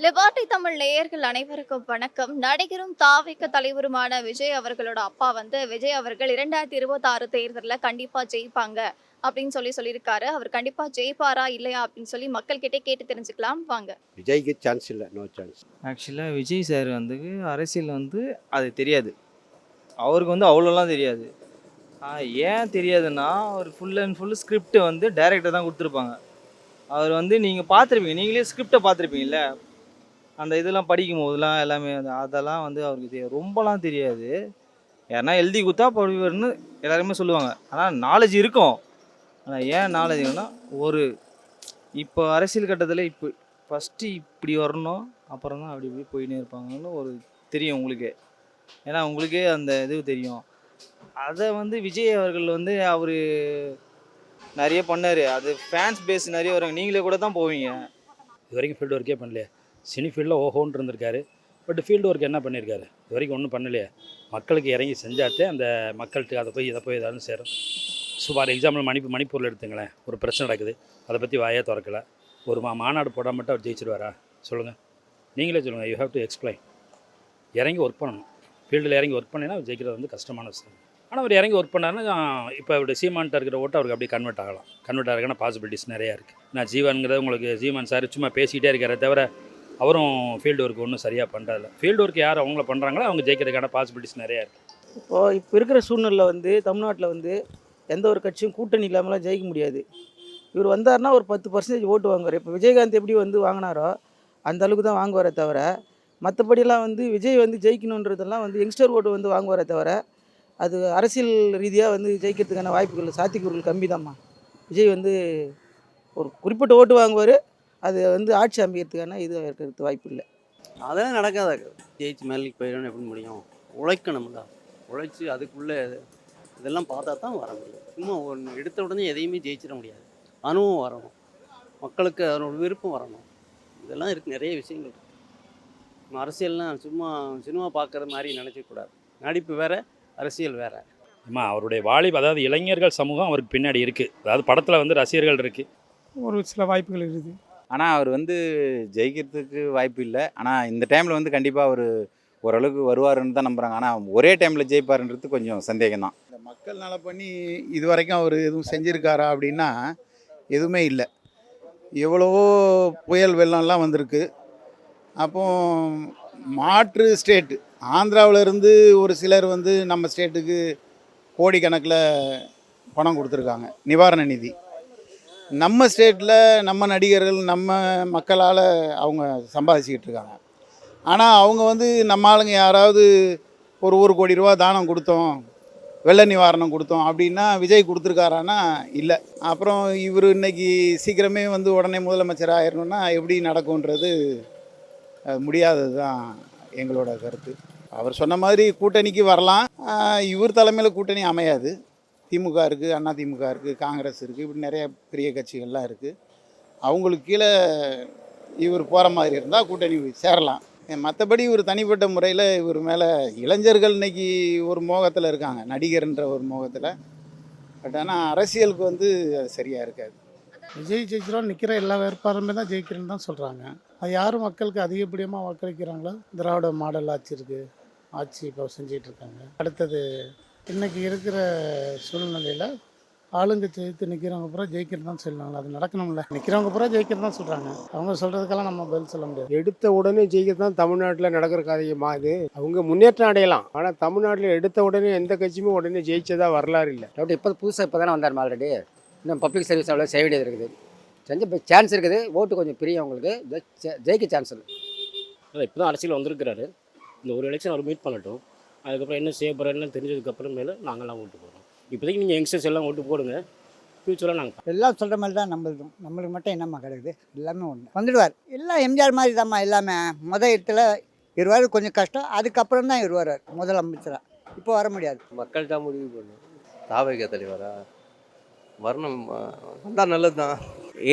Liberty Tamil நேயர்கள் அனைவருக்கும் வணக்கம். நடிகரும் தாவிக்க தலைவருமான விஜய் அவர்களோட அப்பா வந்து விஜய் அவர்கள் இரண்டாயிரத்தி இருபத்தாறு தேர்தலில் கண்டிப்பா ஜெயிப்பாங்க அப்படின்னு சொல்லி சொல்லியிருக்காரு. அவர் கண்டிப்பா ஜெயிப்பாரா இல்லையா அப்படின்னு சொல்லி மக்கள் கிட்டே கேட்டு தெரிஞ்சுக்கலாம். வாங்க. விஜய்க்கு சான்ஸ் இல்லை நோ சான்ஸ் ஆக்சுவலாக விஜய் சார் வந்து அரசியல் வந்து அது தெரியாது. அவருக்கு வந்து அவ்வளோலாம் தெரியாது. ஆ, ஏன் தெரியாதுன்னா அவர் ஃபுல் அண்ட் ஃபுல் ஸ்கிரிப்ட் வந்து டைரக்டர் தான் கொடுத்துருப்பாங்க. அவர் வந்து நீங்கள் பார்த்துருப்பீங்க. நீங்களே ஸ்கிரிப்டை பார்த்துருப்பீங்கல்ல? அந்த இதெல்லாம் படிக்கும் போதெல்லாம் எல்லாமே அதெல்லாம் வந்து அவருக்கு தெரியாது ரொம்பலாம் தெரியாது. யாருன்னா எழுதி கொடுத்தா படிவர்னு எல்லாருமே சொல்லுவாங்க. ஆனால் நாலேஜ் இருக்கும். ஆனால் ஏன் நாலேஜ் ஒரு இப்போ அரசியல் கட்டத்தில் இப்போ ஃபஸ்ட்டு இப்படி வரணும் அப்புறம் தான் அப்படி இப்படி போயின்னே இருப்பாங்கன்னு ஒரு தெரியும் உங்களுக்கு. ஏன்னா உங்களுக்கே அந்த இது தெரியும். அதை வந்து விஜய் அவர்கள் வந்து அவர் நிறைய பண்ணார். அது ஃபேன்ஸ் பேஸ் நிறைய வருவாங்க நீங்களே கூட தான் போவீங்க. இது வரைக்கும் ஃபீல்டு ஒர்க்கே பண்ணலையே. சினி ஃபீல்டில் ஓஹோன்னு இருந்திருக்காரு. பட் ஃபீல்டு ஒர்க் என்ன பண்ணியிருக்காரு? இது வரைக்கும் ஒன்றும் பண்ணலையே. மக்களுக்கு இறங்கி செஞ்சாத்தே அந்த மக்கள்கிட்ட அதை போய் இதை போய் ஏதாவது சேரும். சுமார் எக்ஸாம்பிள் மணிப்பு மணிப்பூரில் எடுத்துங்களேன். ஒரு பிரச்சனை நடக்குது. அதை பற்றி வாயே திறக்கல. ஒரு மா மாநாடு போடாம மட்டும் அவர் ஜெயிச்சிருவாரா? சொல்லுங்கள் நீங்களே சொல்லுங்கள் யூ ஹேவ் டு எக்ஸ்பிளைன் இறங்கி ஒர்க் பண்ணணும். ஃபீல்டில் இறங்கி ஒர்க் பண்ணினா அவர் ஜெயிக்கிறது வந்து கஷ்டமான விஷயம். ஆனால் அவர் இறங்கி ஒர்க் பண்ணாருன்னா இப்போ அவருடைய சீமான்ட்ட இருக்கிற ஓட்டு அவருக்கு அப்படியே கன்வெர்ட் ஆகலாம். கன்வெர்ட் ஆகிறதுக்கான பாசிபிலிட்டிஸ் நிறையா இருக்குது நான் ஜீவன்கிறது உங்களுக்கு ஜீவன் சார் சும்மா பேசிக்கிட்டே இருக்கிற தவிர அவரும் ஃபீல்டு ஒர்க் ஒன்றும் சரியாக பண்ணுறதில்ல ஃபீல்டு ஒர்க் யார் அவங்கள பண்ணுறாங்களோ அவங்க ஜெயிக்கிறதுக்கான பாசிபிலிட்டிஸ் நிறையா இருக்குது இப்போது இப்போ இருக்கிற சூழ்நிலை வந்து தமிழ்நாட்டில் வந்து எந்த ஒரு கட்சியும் கூட்டணி இல்லாமலாம் ஜெயிக்க முடியாது. இவர் வந்தாருன்னா ஒரு பத்து பர்சன்டேஜ் ஓட்டு வாங்குவார். இப்போ விஜயகாந்த் எப்படி வந்து வாங்கினாரோ அந்த அளவுக்கு தான் வாங்குவாரே தவிர மற்றபடியெல்லாம் வந்து விஜய் வந்து ஜெயிக்கணுன்றதெல்லாம் வந்து யங்ஸ்டர் ஓட்டு வந்து வாங்குவாரே தவிர அது அரசியல் ரீதியாக வந்து ஜெயிக்கிறதுக்கான வாய்ப்புகள் சாத்தியக்கூறுகள் கம்மி விஜய் வந்து ஒரு குறிப்பிட்ட ஓட்டு வாங்குவார். அது வந்து ஆட்சி அமைக்கிறதுக்கான இது இருக்கிறதுக்கு வாய்ப்பு இல்லை. அதெல்லாம் நடக்காத? ஜெயிச்சு மேலுக்கு போயிடணும் எப்படி முடியும்? உழைக்கணும்ல. உழைச்சி அதுக்குள்ளே இதெல்லாம் பார்த்தா தான் வர முடியும். சும்மா ஒன்று எடுத்த உடனே எதையுமே ஜெயிச்சிட முடியாது. அனுபவம் வரணும். மக்களுக்கு அதனோட விருப்பம் வரணும். இதெல்லாம் இருக்கு நிறைய விஷயங்கள் இருக்கு. நம்ம அரசியல்லாம் சும்மா சினிமா பார்க்குற மாதிரி நினச்சக்கூடாது நடிப்பு வேற அரசியல் வேற. அம்மா அவருடைய வாலிப அதாவது இளைஞர்கள் சமூகம் அவருக்கு பின்னாடி இருக்குது அதாவது படத்தில் வந்து ரசிகர்கள் இருக்குது ஒரு சில வாய்ப்புகள் இருக்குது. ஆனால் அவர் வந்து ஜெயிக்கிறதுக்கு வாய்ப்பு இல்லை. ஆனால் இந்த டைமில் வந்து கண்டிப்பாக அவர் ஓரளவுக்கு வருவாருன்னு தான் நம்புகிறாங்க ஆனால் ஒரே டைமில் ஜெயிப்பாருன்றது கொஞ்சம் சந்தேகம் தான் இந்த மக்கள் நல பண்ணி இது வரைக்கும் அவர் எதுவும் செஞ்சுருக்காரா அப்படின்னா எதுவுமே இல்லை. எவ்வளவோ புயல் வெள்ளம்லாம் வந்திருக்கு. அப்போ மாற்று ஸ்டேட்டு ஆந்திராவிலேருந்து ஒரு சிலர் வந்து நம்ம ஸ்டேட்டுக்கு கோடிக்கணக்கில் பணம் கொடுத்துருக்காங்க. நிவாரண நிதி. நம்ம ஸ்டேட்டில் நம்ம நடிகர்கள் நம்ம மக்களால் அவங்க சம்பாதிச்சிக்கிட்டு இருக்காங்க. ஆனால் அவங்க வந்து நம்ம ஆளுங்க யாராவது ஒரு ஒரு கோடி ரூபா தானம் கொடுத்தோம் வெள்ள நிவாரணம் கொடுத்தோம் அப்படின்னா விஜய் கொடுத்துருக்காரானா இல்லை. அப்புறம் இவர் இன்னைக்கு சீக்கிரமே வந்து உடனே முதலமைச்சர் ஆயிடணும்னா எப்படி நடக்கும்ன்றது முடியாதது தான் எங்களோட கருத்து. அவர் சொன்ன மாதிரி கூட்டணிக்கு வரலாம். இவர் தலைமையில் கூட்டணி அமையாது. திமுக இருக்குது அண்ணா திமுக இருக்குது காங்கிரஸ் இருக்குது இப்படி நிறைய பெரிய கட்சிகள்லாம் இருக்குது அவங்களுக்கு கீழே இவர் போகிற மாதிரி இருந்தால் கூட்டணி சேரலாம். மற்றபடி இவர் தனிப்பட்ட முறையில் இவர் மேலே இளைஞர்கள் இன்னைக்கு ஒரு மோகத்தில் இருக்காங்க நடிகர்ன்ற ஒரு மோகத்தில். பட் ஆனால் அரசியலுக்கு வந்து அது சரியாக இருக்காது. விஜய் ஜெயிச்சிரும் நிற்கிற எல்லா வேட்பாளருமே தான் ஜெயிக்கிறேன்னு தான் சொல்கிறாங்க அது யார் மக்களுக்கு அதிகப்படியமாக வாக்களிக்கிறாங்களோ? திராவிட மாடல் ஆட்சி இருக்குது ஆட்சி இப்போ செஞ்சிகிட்ருக்காங்க அடுத்தது இன்னைக்கு இருக்கிற சூழ்நிலையில் ஆளுங்கட்சி எதிர்த்து நிற்கிறவங்க பூரா ஜெயிக்கிறது தான் சொல்லுவாங்க. அது நடக்கணும்ல. நிற்கிறவங்க பூரா ஜெயிக்கிறது தான் சொல்கிறாங்க அவங்க சொல்கிறதுக்கெல்லாம் நம்ம பதில் சொல்ல முடியாது. எடுத்த உடனே ஜெயிக்கிறது தான் தமிழ்நாட்டில் நடக்கிற காரியமா இது? அவங்க முன்னேற்றம் அடையலாம். ஆனால் தமிழ்நாட்டில் எடுத்த உடனே எந்த கட்சியுமே உடனே ஜெயிச்சதா வரலாறு இல்லை. டவுட் இப்போ புதுசாக இப்போ தானே வந்தார் ஆல்ரெடி இன்னும் பப்ளிக் சர்வீஸ் அவ்வளோ செய்ய வேண்டியது இருக்குது. செஞ்ச இப்போ சான்ஸ் இருக்குது. ஓட்டு கொஞ்சம் பிரியும் அவங்களுக்கு ஜெயிக்க சான்ஸ் இல்லை இப்போ தான் அரசியல் வந்திருக்கிறாரு. இந்த ஒரு எலெக்ஷன் அவர் மீட் பண்ணட்டும். அதுக்கப்புறம் என்ன செய்ய போகிறேன்னு தெரிஞ்சதுக்கப்புறமேல நாங்கள்லாம் ஓட்டு போடுறோம். இப்போதைக்கு நீங்கள் யங்ஸ்டர்ஸ் எல்லாம் ஓட்டு போடுங்க. ஃப்யூச்சரில் நாங்கள் எல்லாம் சொல்கிற மாதிரி தான் நம்மளுதும். நம்மளுக்கு மட்டும் என்னம்மா கிடைக்குது எல்லாமே ஒன்று வந்துடுவார். எல்லாம் எம்ஜிஆர் மாதிரி தான்மா எல்லாமே. முத இடத்துல இருவார் கொஞ்சம் கஷ்டம். அதுக்கப்புறம் தான் இருவார் முதலமைச்சராக இப்போ வர முடியாது. மக்கள் தான் முடிவு பண்ணும் தாவக தலைவரா? வரணும். வந்தால் நல்லது தான்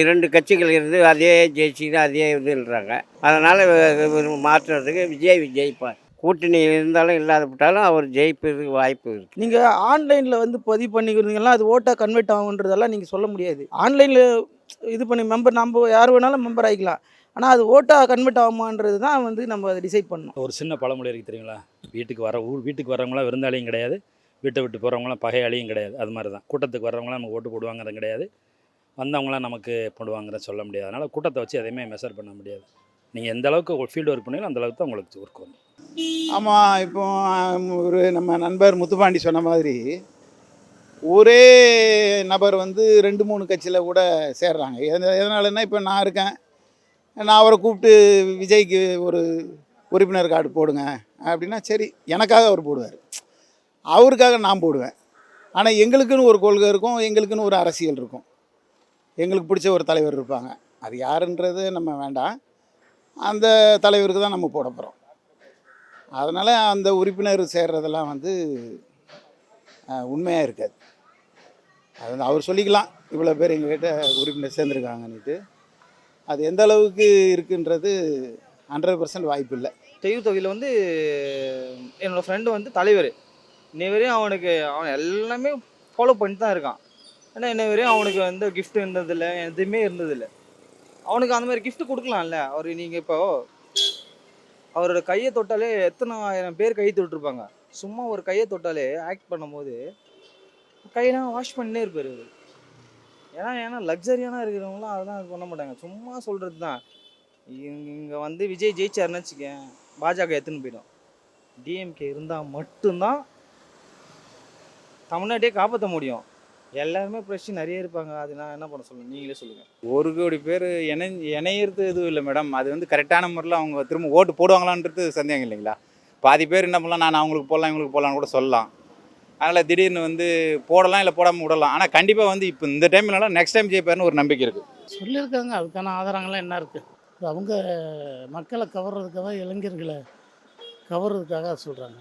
இரண்டு கட்சிகள் இருந்து அதே ஜெயிச்சுன்னு அதே இதுன்றாங்க. அதனால் மாற்றுறதுக்கு விஜய் ஜெயிப்பார் கூட்டணி இருந்தாலும் இல்லாதப்பட்டாலும் அவர் ஜெயிப்பதற்கு வாய்ப்பு இருக்குது நீங்கள் ஆன்லைனில் வந்து பதிவு பண்ணிக்கிறீங்கன்னா அது ஓட்டாக கன்வெர்ட் ஆகுன்றதெல்லாம் நீங்கள் சொல்ல முடியாது. ஆன்லைனில் இது பண்ணி மெம்பர் நம்ம யார் வேணாலும் மெம்பர் ஆகிக்கலாம் ஆனால் அது ஓட்டாக கன்வெர்ட் ஆகுமான்றது தான் வந்து நம்ம அதை டிசைட் பண்ணணும். ஒரு சின்ன பழமொழி இருக்குது தெரியுங்களா? வீட்டுக்கு வர ஊர் வீட்டுக்கு வரவங்களாம் விருந்தாளியும் கிடையாது. வீட்டை விட்டு போகிறவங்களாம் பகையாளியும் கிடையாது. அது மாதிரி தான். கூட்டத்துக்கு வர்றவங்களாம் நமக்கு ஓட்டு போடுவாங்கிறது கிடையாது. வந்தவங்களாம் நமக்கு போடுவாங்கிறத சொல்ல முடியாது. அதனால் கூட்டத்தை வச்சு எதையுமே மெஷர் பண்ண முடியாது. நீங்கள் எந்த அளவுக்கு ஃபீல்டு ஒர்க் பண்ணீங்களோ அந்த அளவுக்கு தான் உங்களுக்கு ஒர்க் வரும். ஆமாம் இப்போ ஒரு நம்ம நண்பர் முத்துப்பாண்டி சொன்ன மாதிரி ஒரே நபர் வந்து ரெண்டு மூணு கட்சியில் கூட சேர்றாங்க. எதனாலன்னா இப்போ நான் இருக்கேன். நான் அவரை கூப்பிட்டு விஜய்க்கு ஒரு உறுப்பினர் கார்டு போடுங்க. அப்படின்னா சரி எனக்காக அவர் போடுவார். அவருக்காக நான் போடுவேன். ஆனால் எங்களுக்குன்னு ஒரு கொள்கை இருக்கும் எங்களுக்குன்னு ஒரு அரசியல் இருக்கும். எங்களுக்கு பிடிச்ச ஒரு தலைவர் இருப்பாங்க. அது யாருன்றது நம்ம வேண்டாம். அந்த தலைவருக்கு தான் நம்ம போட போகிறோம் அதனால் அந்த உறுப்பினர் சேர்றதெல்லாம் வந்து உண்மையாக இருக்காது. அது வந்து அவர் சொல்லிக்கலாம் இவ்வளோ பேர் எங்ககிட்ட உறுப்பினர் சேர்ந்துருக்காங்கன்னுட்டு. அது எந்த அளவுக்கு இருக்குன்றது ஹண்ட்ரட் பர்சன்ட் வாய்ப்பு இல்லை. தெய்வ தொகையில் வந்து என்னோடய ஃப்ரெண்டு வந்து தலைவர். இன்னை வரையும் அவனுக்கு அவன் எல்லாமே ஃபாலோ பண்ணிட்டு தான் இருக்கான். ஆனால் இன்னை வரையும் அவனுக்கு வந்து கிஃப்ட் இருந்ததில்லை எதுவுமே இருந்ததில்லை. அவனுக்கு அந்த மாதிரி கிஃப்ட் கொடுக்கலாம்ல. அவர் நீங்கள் இப்போ அவரோட கையை தொட்டாலே எத்தனை ஆயிரம் பேர் கை தொட்டிருப்பாங்க சும்மா ஒரு கையை தொட்டாலே ஆக்ட் பண்ணும்போது கையெல்லாம் வாஷ் பண்ணினே இருப்பார் அவர் ஏன்னா ஏன்னா லக்ஸரியான இருக்கிறவங்களாம் அதெல்லாம் பண்ண மாட்டாங்க. சும்மா சொல்கிறது தான் இங்கே வந்து விஜய் ஜெயிச்சாருன்னு வச்சுக்கேன். பாஜக எத்துன்னு போயிடும். டிஎம்கே இருந்தால் மட்டும்தான் தமிழ்நாட்டையே காப்பாற்ற முடியும். எல்லாருமே பிரச்சனை நிறைய இருப்பாங்க. அது நான் என்ன பண்ண சொல்லுங்க நீங்களே சொல்லுங்கள் ஒரு கோடி பேர் இணை இணையிறது எதுவும் இல்லை மேடம் அது வந்து கரெக்டான முறையில் அவங்க திரும்ப ஓட்டு போடுவாங்களான்றது சந்தேகம் இல்லைங்களா? பாதி பேர் என்ன பண்ணலாம்? நான் அவங்களுக்கு போடலாம் இவங்களுக்கு போடலாம்னு கூட சொல்லலாம். அதனால் திடீர்னு வந்து போடலாம் இல்லை போடாமல் விடலாம். ஆனால் கண்டிப்பாக வந்து இப்போ இந்த டைம்லலாம் நெக்ஸ்ட் டைம் ஜெயிப்பாருன்னு ஒரு நம்பிக்கை இருக்குது சொல்லியிருக்காங்க. அதுக்கான ஆதாரங்கள்லாம் என்ன இருக்குது அவங்க மக்களை கவர்றதுக்காக இளைஞர்களை கவர்றதுக்காக சொல்கிறாங்க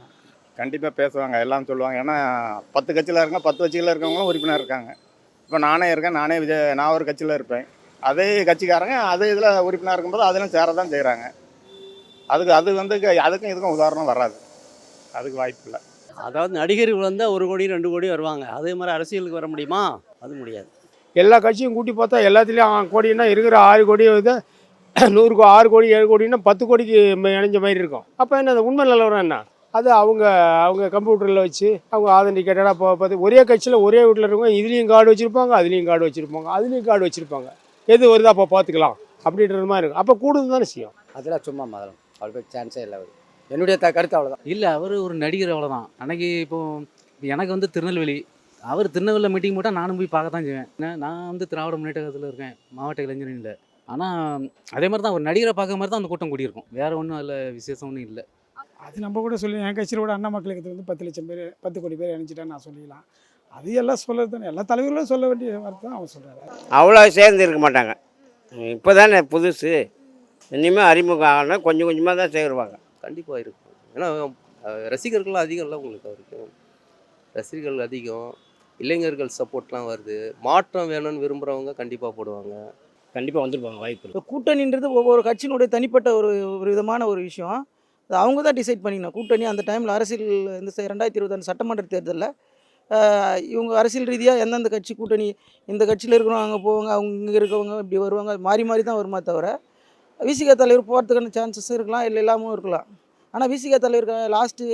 கண்டிப்பாக பேசுவாங்க எல்லாம் சொல்லுவாங்க. ஏன்னா பத்து கட்சியில் இருக்க பத்து கட்சியில் இருக்கவங்களும் உறுப்பினர் இருக்காங்க. இப்போ நானே இருக்கேன் நானே விஜய் நான் ஒரு கட்சியில் இருப்பேன். அதே கட்சிக்காரங்க அதே இதில் உறுப்பினர் இருக்கும்போது அதிலும் சேர தான் செய்கிறாங்க அதுக்கு அது வந்து அதுக்கும் இதுக்கும் உதாரணம் வராது. அதுக்கு வாய்ப்பு இல்லை. அதாவது நடிகர்கள் வந்தால் ஒரு கோடி ரெண்டு கோடி வருவாங்க. அதே மாதிரி அரசியலுக்கு வர முடியுமா? அது முடியாது. எல்லா கட்சியும் கூட்டி பார்த்தா எல்லாத்துலேயும் கோடின்னா இருக்கிற ஆறு கோடி வந்து நூறு கோ ஆறு கோடி ஏழு கோடின்னா பத்து கோடிக்கு இணைஞ்ச மாதிரி இருக்கும். அப்போ என்ன உண்மை நிலவரம் என்ன? அது அவங்க அவங்க கம்ப்யூட்டரில் வச்சு அவங்க ஆதென்டிகேட்டடாக போ பார்த்து ஒரே கட்சியில் ஒரே வீட்டில் இருக்கவங்க இதுலேயும் கார்டு வச்சுருப்பாங்க அதுலேயும் கார்டு வச்சுருப்பாங்க அதுலேயும் கார்டு வச்சுருப்பாங்க. எது வருதோ அப்போ பார்த்துக்கலாம் அப்படின்றது மாதிரி இருக்கும். அப்போ கூடுதல் தானே செய்யும். அதெல்லாம் சும்மா மதம் அவ்வளோ சான்ஸே இல்லை அவர். என்னுடைய த கருத்து அவ்வளோதான் இல்லை அவர் ஒரு நடிகர் அவ்வளோதான் அன்னைக்கு இப்போ இப்போ எனக்கு வந்து திருநெல்வேலி. அவர் திருநெல்வேலியில் மீட்டிங் போட்டால் நானும் போய் பார்க்க தான் செய்வேன். ஏன்னா, நான் வந்து திராவிட முன்னேற்ற கழகத்தில் இருக்கேன் மாவட்ட இளைஞரில் ஆனால் அதே மாதிரி தான் ஒரு நடிகரை பார்க்க மாதிரி தான் அந்த கூட்டம் கூடியிருக்கும். வேற ஒன்றும் அதில் விசேஷம் ஒன்றும் இல்லை. அது நம்ம கூட சொல்லி என் கட்சியில் கூட அண்ணா மக்களுக்கு வந்து பத்து லட்சம் பேர் பத்து கோடி பேர் இணைஞ்சிட்டேன்னு நான் சொல்லிக்கலாம் அது எல்லாம் சொல்கிறது தானே. எல்லா தலைவர்களும் சொல்ல வேண்டிய வார்த்தை தான் அவன் சொல்கிறாரு அவ்வளோ சேர்ந்து இருக்க மாட்டாங்க. இப்போ தானே புதுசு. இனிமேல் அறிமுகம் ஆகணும் கொஞ்சம் கொஞ்சமாக தான் சேருவாங்க. கண்டிப்பாக இருக்கும். ஏன்னா அஹ், ரசிகர்கள்லாம் அதிகம் இல்லை உங்களுக்கு அவருக்கு. ரசிகர்கள் அதிகம். இளைஞர்கள் சப்போர்ட்லாம் வருது. மாற்றம் வேணும்னு விரும்புகிறவங்க கண்டிப்பாக போடுவாங்க. கண்டிப்பாக வந்துருப்பாங்க வாய்ப்பு இப்போ கூட்டணின்றது ஒவ்வொரு கட்சியினுடைய தனிப்பட்ட ஒரு ஒரு விதமான ஒரு விஷயம். அது அவங்க தான் டிசைட் பண்ணிக்கணும். கூட்டணி அந்த டைமில் அரசியல் இந்த ரெண்டாயிரத்தி இருபத்தாறு சட்டமன்ற தேர்தலில் இவங்க அரசியல் ரீதியாக எந்தெந்த கட்சி கூட்டணி இந்த கட்சியில் இருக்கிறவங்க அங்கே போவாங்க அவங்க இங்கே இருக்கவங்க இப்படி வருவாங்க மாறி மாறி தான் வருமா தவிர விசிக தலைவர் போகிறதுக்கான சான்சஸ் இருக்கலாம் இல்லை இல்லாமல் இருக்கலாம். ஆனால் விசிக தலைவர் லாஸ்ட்டு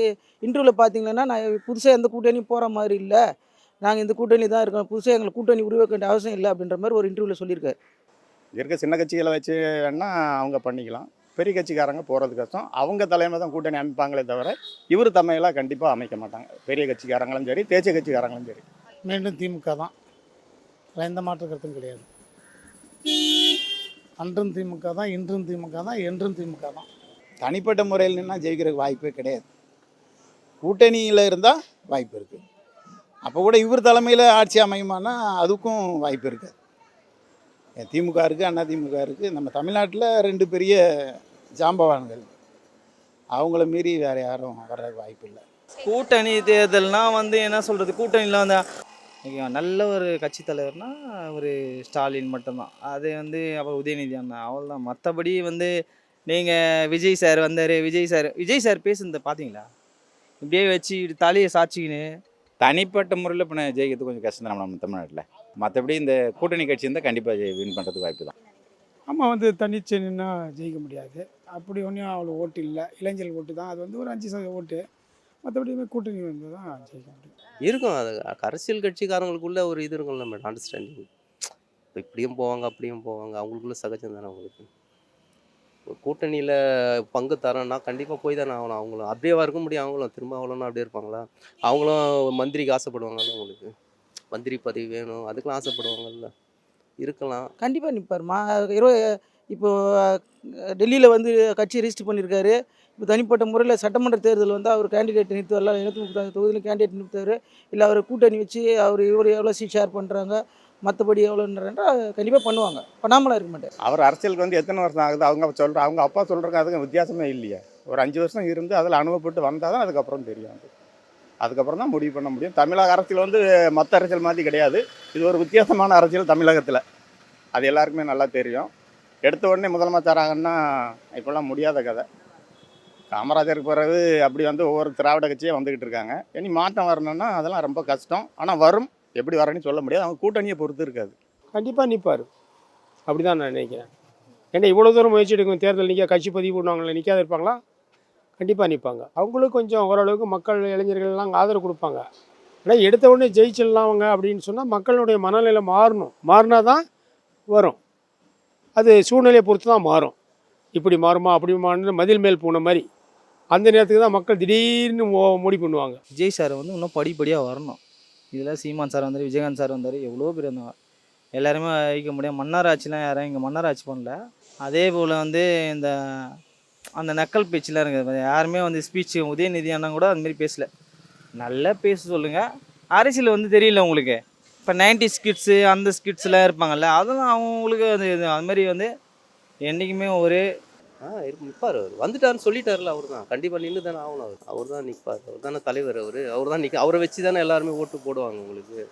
இன்டர்வியூவில் பார்த்தீங்கன்னா நான் புதுசாக எந்த கூட்டணியும் போகிற மாதிரி இல்லை. நாங்கள் இந்த கூட்டணி தான் இருக்கோம். புதுசாக எங்களுக்கு கூட்டணி உருவாக்க வேண்டிய அவசியம் இல்லை அப்படின்ற மாதிரி ஒரு இன்டர்வியூவில் சொல்லியிருக்காரு. இருக்க சின்ன கட்சிகளை வச்சு வேணால் அவங்க பண்ணிக்கலாம். பெரிய கட்சிக்காரங்க போகிறது கஷ்டம். அவங்க தலைமை தான் கூட்டணி அமைப்பாங்களே தவிர இவர் தமையெல்லாம் கண்டிப்பாக அமைக்க மாட்டாங்க. பெரிய கட்சிக்காரங்களும் சரி தேசிய கட்சிக்காரங்களும் சரி. மீண்டும் திமுக தான். அதில் எந்த மாற்று கருத்தும் கிடையாது. அன்றும் திமுக தான் இன்றும் திமுக தான் என்றும் திமுக தான். தனிப்பட்ட முறையில் நின்னா ஜெயிக்கிறதுக்கு வாய்ப்பே கிடையாது. கூட்டணியில் இருந்தால் வாய்ப்பு இருக்குது அப்போ கூட இவர் தலைமையில் ஆட்சி அமையுமானா அதுக்கும் வாய்ப்பு இருக்காது. திமுக இருக்குது அண்ணா திமுக இருக்குது நம்ம தமிழ்நாட்டில் ரெண்டு பெரிய ஜாம்பவான்கள். அவங்கள மீறி வேறு யாரும் வர்றதுக்கு வாய்ப்பு இல்லை. கூட்டணி தேர்தல்னா வந்து என்ன சொல்கிறது கூட்டணியில் வந்து நல்ல ஒரு கட்சி தலைவர்னா ஒரு ஸ்டாலின் மட்டும்தான். அது வந்து அப்புறம் உதயநிதி அண்ணா அவ்வளோதான் மற்றபடி வந்து நீங்கள் விஜய் சார் வந்தார் விஜய் சார் விஜய் சார் பேசுனதை பார்த்தீங்களா இப்படியே வச்சு தலையை சாச்சிக்கின்னு. தனிப்பட்ட முறையில் இப்போ ஜெயிக்கிறது கொஞ்சம் கஷ்டம் தான் நம்ம தமிழ்நாட்டில். மற்றபடி இந்த கூட்டணி கட்சி இருந்தால் கண்டிப்பாக வின் பண்ணுறதுக்கு வாய்ப்பு தான். அம்மா வந்து தனிச்சு நின்னா ஜெயிக்க முடியாது. அப்படி ஒன்றும் அவ்வளோ ஓட்டு இல்லை. இளைஞர்கள் ஓட்டு தான். அது வந்து ஒரு அஞ்சு சதவீத ஓட்டு. மற்றபடி கூட்டணி வந்து தான் ஜெயிக்க முடியும். இருக்கும். அது அரசியல் கட்சிக்காரங்களுக்குள்ள ஒரு இது இருக்கும்ல மேடம் அண்டர்ஸ்டாண்டிங் இப்போ இப்படியும் போவாங்க அப்படியும் போவாங்க. அவங்களுக்குள்ள சகஜம் தானே அவங்களுக்கு ஒரு கூட்டணியில் பங்கு தரோன்னா கண்டிப்பாக போய் தானே ஆகணும். அவங்களும் அப்படியே இருக்க முடியும்? அவங்களும் திரும்ப அவ்வளோனா அப்படியே இருப்பாங்களா? அவங்களும் மந்திரிக்கு ஆசைப்படுவாங்கல்ல அவங்களுக்கு மந்திரி பதவி வேணும். அதுக்கெலாம் ஆசைப்படுவாங்கல்ல. இருக்கலாம். கண்டிப்பாக நிற்பார் மா இருபது இப்போ டெல்லியில் வந்து கட்சி ரிஜிஸ்டர் பண்ணியிருக்காரு இப்போ தனிப்பட்ட முறையில் சட்டமன்ற தேர்தல் வந்து அவர் கேண்டிடேட் நிறுத்துவார்ல இருபத்தி முப்பத்தாறு தொகுதியில் கேண்டிடேட் நிறுத்துவார். இல்லை அவர் கூட்டணி வச்சு அவர் இவர் எவ்வளோ சீட் ஷேர் பண்ணுறாங்க மற்றபடி எவ்வளோன்றா கண்டிப்பாக பண்ணுவாங்க. பண்ணாமலாம் இருக்க மாட்டார். அவர் அரசியலுக்கு வந்து எத்தனை வருஷம் ஆகுது? அவங்க சொல்கிற அவங்க அப்பா சொல்கிறக்கு அதுக்கு வித்தியாசமே இல்லையே. ஒரு அஞ்சு வருஷம் இருந்து அதில் அனுபவப்பட்டு வந்தால் தான் அதுக்கப்புறம் தெரியும். அது அதுக்கப்புறம் தான் முடிவு பண்ண முடியும். தமிழக அரசியல் வந்து மற்ற அரசியல் மாதிரி கிடையாது. இது ஒரு வித்தியாசமான அரசியல் தமிழகத்தில். அது எல்லாருக்குமே நல்லா தெரியும். எடுத்த உடனே முதலமைச்சர் ஆகணும்னா இப்போல்லாம் முடியாத கதை. காமராஜருக்கு பிறகு அப்படி வந்து ஒவ்வொரு திராவிட கட்சியே வந்துக்கிட்டு இருக்காங்க. இனி மாற்றம் வரணும்னா அதெல்லாம் ரொம்ப கஷ்டம். ஆனால் வரும். எப்படி வரணும்னு சொல்ல முடியாது. அவங்க கூட்டணியை பொறுத்து இருக்காது. கண்டிப்பாக நிற்பார் அப்படி தான் நான் நினைக்கிறேன். ஏன்னா இவ்வளோ தூரம் முயற்சி எடுக்கும் தேர்தல் நிற்க கட்சி பதிவு பண்ணுவாங்களே நிற்காத இருப்பாங்களா? கண்டிப்பாக நிற்பாங்க அவங்களும் கொஞ்சம் ஓரளவுக்கு மக்கள் இளைஞர்கள்லாம் ஆதரவு கொடுப்பாங்க. ஆனால் எடுத்த உடனே ஜெயிச்சிடலாம் அவங்க அப்படின்னு சொன்னால் மக்களுடைய மனநிலை மாறணும். மாறினா தான் வரும். அது சூழ்நிலையை பொறுத்து தான் மாறும். இப்படி மாறுமா அப்படி மாறுன்னு மதில் மேல் போன மாதிரி. அந்த நேரத்துக்கு தான் மக்கள் திடீர்னு மோ- பண்ணுவாங்க. விஜய் சார் வந்து இன்னும் படிப்படியாக வரணும். இதில் சீமான் சார் வந்தார் விஜயகாந்த் சார் வந்தார் எவ்வளோ பேர் இருந்தாங்க. எல்லாருமே வைக்க முடியாது மன்னர் ஆட்சிலாம் யாரும் இங்கே மன்னர் ஆட்சி பண்ணல. அதே போல் வந்து இந்த அந்த நக்கல் பேச்சுலாம் இருக்குது யாருமே வந்து ஸ்பீச்சு உதயநிதி அண்ணா கூட அந்தமாரி பேசல. நல்லா பேச சொல்லுங்கள் அரசியல் வந்து தெரியல உங்களுக்கு. இப்போ நைன்டி ஸ்கிட்ஸு அந்த ஸ்கிட்ஸ்லாம் இருப்பாங்கல்ல அதெல்லாம் அவங்களுக்கு அது அதுமாரி அது மாதிரி வந்து என்றைக்குமே ஒரு ஆ நிற்பார் அவர். வந்துட்டாருன்னு சொல்லிட்டார்ல அவர் தான். கண்டிப்பாக நின்று தானே ஆகணும் அவர். அவர் தான் நிற்பார் அவர் தானே தலைவர் அவர். அவர் தான் நிற்க அவரை வச்சு தானே எல்லாருமே ஓட்டு போடுவாங்க உங்களுக்கு.